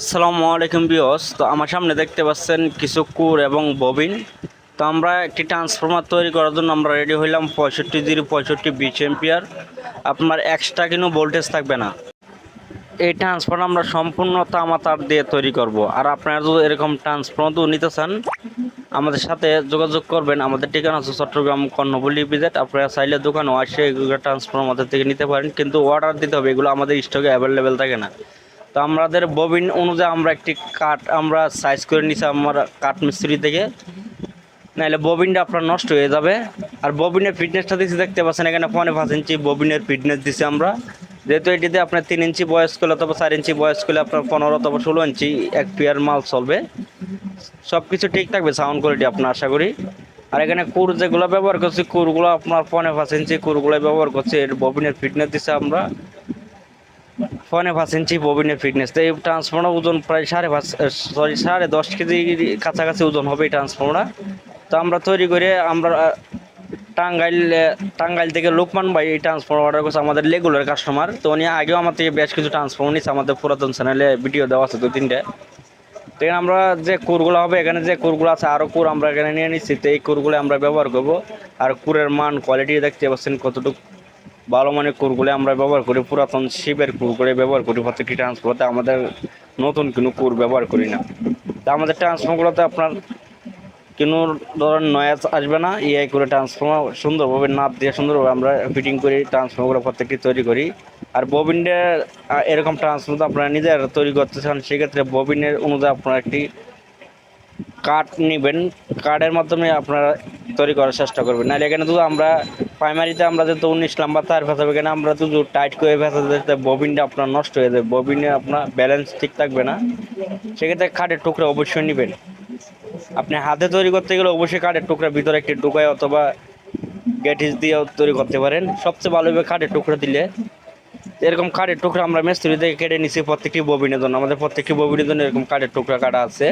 আসসালামু আলাইকুম বিয়স তো আমার সামনে দেখতে পাচ্ছেন কিছু কুর এবং ববিন। তো আমরা একটি ট্রান্সফর্মার তৈরি করার জন্য আমরা রেডি হইলাম পঁয়ষট্টি জিরো পঁয়ষট্টি বিশ এম্পিয়ার আপনার এক্সট্রা কোনো ভোল্টেজ থাকবে না। এই ট্রান্সফর্মার আমরা সম্পূর্ণ তামা তার দিয়ে তৈরি করব। আর আপনারা যদি এরকম ট্রান্সফর্মার নিতে চান, আমাদের সাথে যোগাযোগ করবেন। আমাদের ঠিকানা আছে চট্টগ্রাম কর্ণবলী বিজেট আপনারা চাইলে দোকানও আসে এগুলো ট্রান্সফর্মার আমাদের থেকে নিতে পারেন। কিন্তু অর্ডার দিতে হবে, এগুলো আমাদের স্টকে অ্যাভেলেবেল থাকে না। তো আমাদের ববিন অনুযায়ী আমরা একটি কাঠ আমরা সাইজ করে নিছি আমরা কাঠ মিস্ত্রি থেকে। নাহলে ববিনটা আপনার নষ্ট হয়ে যাবে। আর ববিনের ফিটনেসটা দিচ্ছি দেখতে পাচ্ছেন এখানে পনেরো পাঁচ ইঞ্চি ববিনের ফিটনেস দিছি আমরা। যেহেতু এটিতে আপনার তিন ইঞ্চি বয়স করলে অথবা চার ইঞ্চি বয়স করলে আপনার পনেরো অথবা ষোলো ইঞ্চি এক পেয়ার মাল চলবে। সব কিছু ঠিক থাকবে সাউন্ড কোয়ালিটি আপনার আশা করি। আর এখানে কুর যেগুলো ব্যবহার করছি, কুরগুলো আপনার পনেরো পাঁচ ইঞ্চি কুরগুলো ব্যবহার করছি। এর ববিনের ফিটনেস দিছে আমরা। পনেরো পাঁচ ইঞ্চি ববিনের ফিটনেস তো এই ট্রান্সফর্মার ওজন প্রায় সাড়ে পাঁচ সরি সাড়ে দশ কেজি কাছাকাছি ওজন হবে এই ট্রান্সফর্মার তো আমরা তৈরি করে আমরা টাঙ্গাইল টাঙ্গাইল থেকে লোকমান ভাই এই ট্রান্সফর্মার অর্ডার করছে আমাদের রেগুলার কাস্টমার তো উনি আগেও আমার থেকে বেশ কিছু ট্রান্সফর্মার নিচ্ছে আমাদের পুরাতন চ্যানেলে ভিডিও দেওয়া আছে দু তিনটে। তো এখানে আমরা যে কুরগুলো হবে, এখানে যে কুরগুলো আছে আরও কুর আমরা এখানে নিয়ে নিচ্ছি তো এই কুরগুলো আমরা ব্যবহার করব। আর কুরের মান কোয়ালিটি দেখতে পাচ্ছেন কতটুকু ভালো মানের কুরগুলো আমরা ব্যবহার করি পুরাতন শিবের কুরগুলো ব্যবহার করি প্রত্যেকটি ট্রান্সফারতে আমাদের নতুন কোনো কুর ব্যবহার করি না। তা আমাদের ট্রান্সফারগুলোতে আপনার কোনো ধরনের নয়াজ আসবে না ইআই করে ট্রান্সফর্মার সুন্দরভাবে নাপ দিয়ে সুন্দরভাবে আমরা ফিটিং করি ট্রান্সফর্মারগুলো প্রত্যেকটি তৈরি করি। আর ববিনের আহ, এরকম ট্রান্সফর্মার আপনারা নিজের তৈরি করতে চান সেক্ষেত্রে ববিনের অনুযায়ী আপনারা একটি কাঠ নেবেন। কার্ডের মাধ্যমে আপনারা তৈরি করার চেষ্টা করবেন নাহলে এখানে তো আমরা প্রাইমারিতে আমরা যেহেতু উনিশ নাম্বার তার ফেসাবো এখানে আমরা তো টাইট করে ফেসা যেতে ববিনটা আপনার নষ্ট হয়ে যাবে ববিনে আপনার ব্যালেন্স ঠিক থাকবে না। সেক্ষেত্রে কাঠের টুকরা অবশ্যই নেবেন। আপনি হাতে তৈরি করতে গেলে অবশ্যই কাঠের টুকরা ভিতরে একটি টুকায় অথবা গ্যাটিস দিয়েও তৈরি করতে পারেন। সবচেয়ে ভালো হবে কাঠের টুকরা দিলে। এরকম কাঠের টুকরা আমরা মিস্ত্রি থেকে কেটে নিছি প্রত্যেকটি ববিনের জন্য। আমাদের প্রত্যেকটি ববিনের জন্য এরকম কাঠের টুকরা কাটা আছে।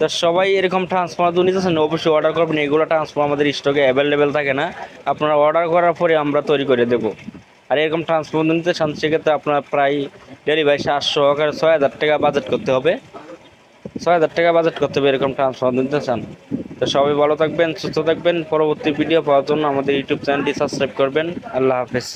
তো সবাই এরকম ট্রান্সফর্মার যদি নিতেছেন অবশ্যই অর্ডার করবেন। এগুলো ট্রান্সফর্মার আমাদের স্টকে অ্যাভেলেবেল থাকে না। আপনারা অর্ডার করার পরে আমরা তৈরি করে দেবো। আর এরকম ট্রান্সফর্মার নিতে চান, সেক্ষেত্রে আপনার প্রায় ডেলিভারি সাতশো সহকারে ছয় হাজার টাকা বাজেট করতে হবে। ছয় হাজার টাকা বাজেট করতে হবে এরকম ট্রান্সফর্মার নিতে চান। তো সবাই ভালো থাকবেন, সুস্থ থাকবেন। পরবর্তী ভিডিও পাওয়ার জন্য আমাদের ইউটিউব চ্যানেলটি সাবস্ক্রাইব করবেন। আল্লাহ হাফেজ।